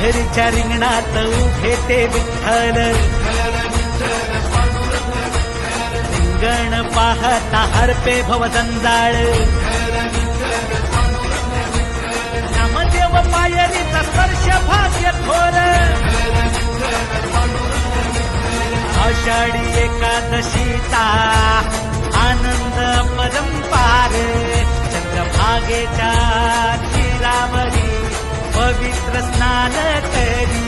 पायरीच्या रिंगणात उभे ते विठ्ठल. रिंगण पाहता हरपे भव जंजाळ नामदेव पायरीचा स्पर्श भाग्य थोर. आषाढी एकादशीचा आनंद परंपार चंद्रभागेच्या സ്നാനകരി